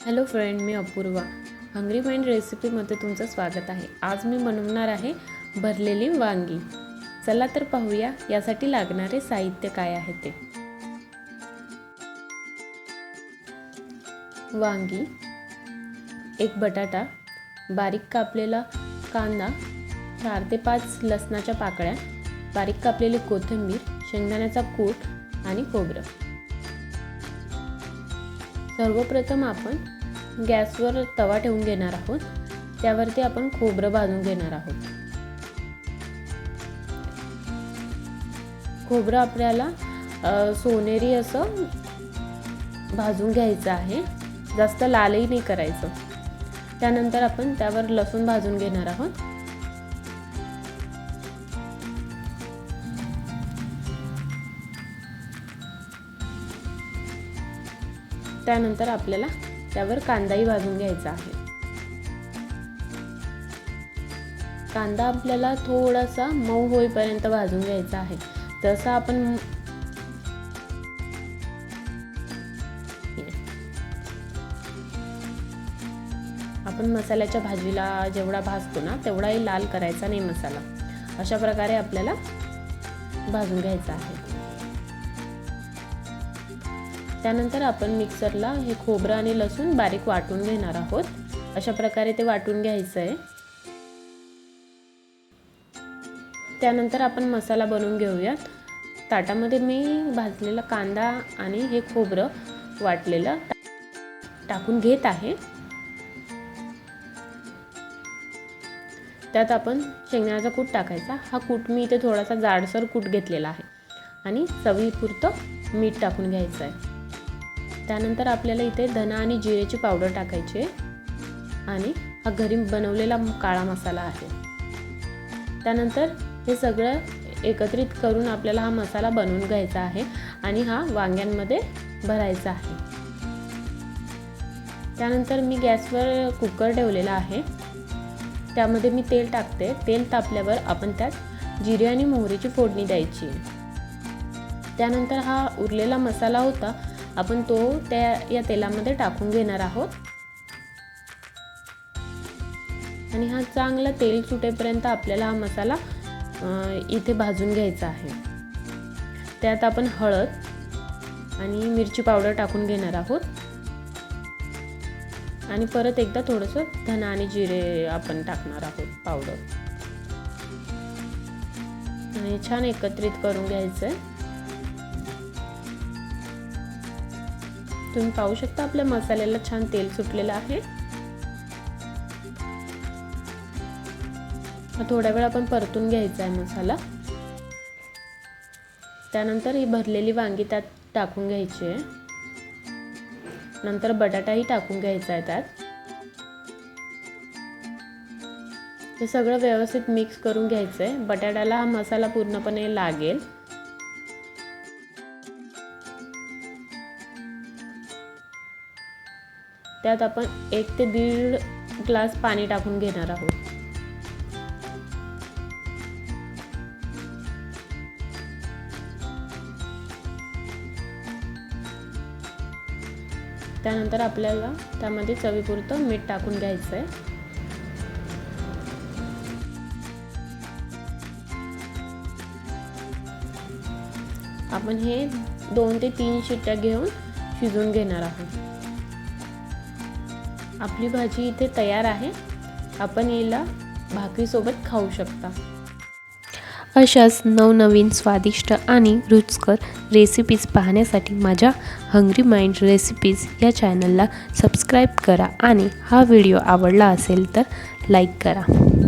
Hello friend मी Apurva. Hungry mind रेसिपीमध्ये तुमचं स्वागत आहे. आज मी बनवणार आहे भरलेली वांगी. चला तर पाहूया यासाठी लागणारे साहित्य काय आहे ते. वांगी एक बटाटा बारीक कापलेला कांदा चार ते पाच लसणाच्या पाकळ्या बारीक कापलेली कोथिंबीर शेंगदाण्याचा कूट आणि खोबरं. सर्वप्रथम आपण गॅसवर तवा ठेवून घेणार आहोत. त्यावरती आपण खोबरं भाजून घेणार आहोत. खोबरं आपल्याला सोनेरी असं भाजून घ्यायचं आहे. जास्त लालही नाही करायचं. त्यानंतर आपण त्यावर लसूण भाजून घेणार आहोत. त्यानंतर आपल्याला त्यावर कांदाही भाजून घ्यायचा आहे. कांदा आपल्याला थोडासा मऊ होईपर्यंत भाजून घ्यायचा आहे. जसं आपण आपण मसाल्याच्या भाजीला जेवढा भाजतो ना तेवढाही लाल करायचा नाही मसाला. अशा प्रकारे आपल्याला भाजून घ्यायचा आहे. त्यानंतर आपण मिक्सरला हे खोबरं आणि लसूण बारीक वाटून घेणार आहोत. अशा प्रकारे ते वाटून घ्यायचं आहे. त्यानंतर आपण मसाला बनवून घेऊयात. ताटामध्ये मी भाजलेला कांदा आणि हे खोबरं वाटलेलं टाकून घेत आहे. त्यात आपण शेंगण्याचा कूट टाकायचा. हा कूट मी इथे थोडासा जाडसर कूट घेतलेला आहे. आणि चवीपुरतं मीठ टाकून घ्यायचं आहे. त्यानंतर आपल्याला इथे धना आणि जिरेची पावडर टाकायची आहे. आणि हा घरी बनवलेला काळा मसाला आहे. त्यानंतर हे सगळं एकत्रित करून आपल्याला हा मसाला बनवून घ्यायचा आहे आणि हा वांग्यांमध्ये भरायचा आहे. त्यानंतर मी गॅसवर कुकर ठेवलेला आहे. त्यामध्ये मी तेल टाकते. तेल तापल्यावर आपण त्यात जिरे आणि मोहरीची फोडणी द्यायची. त्यानंतर हा उरलेला मसाला होता. आपण तो त्या या तेलामध्ये टाकून घेणार आहोत. आणि हा चांगला तेल सुटेपर्यंत आपल्याला हा मसाला इथे भाजून घ्यायचा आहे. त्यात आपण हळद आणि मिरची पावडर टाकून घेणार आहोत. आणि परत एकदा थोडंसं धना आणि जिरे आपण टाकणार आहोत पावडर. आणि छान एकत्रित करून घ्यायचं आहे तुम्ही पाहू शकता आपल्या मसाल्याला छान तेल सुटलेलं आहे. थोड्या वेळ आपण परतून घ्यायचा आहे मसाला. त्यानंतर ही भरलेली वांगी त्यात टाकून घ्यायची आहे. नंतर बटाटाही टाकून घ्यायचा आहे त्यात. हे सगळं व्यवस्थित मिक्स करून घ्यायचं आहे बटाट्याला हा मसाला पूर्णपणे लागेल. त्यात आपण एक ते दीड ग्लास पाणी टाकून घेणार आहोत. त्यानंतर आपल्याला त्यामध्ये चवीपुरतं मीठ टाकून घ्यायचं आहे आपण हे दोन ते तीन शिट्ट्या घेऊन शिजवून घेणार आहोत. आपली भाजी इथे तयार आहे. आपण याला भाकरीसोबत खाऊ शकता. अशाच नवनवीन स्वादिष्ट आणि रुचकर रेसिपीज पाहण्यासाठी माझ्या हंग्री माइंड रेसिपीज या चॅनलला सबस्क्राईब करा आणि हा व्हिडिओ आवडला असेल तर लाईक करा.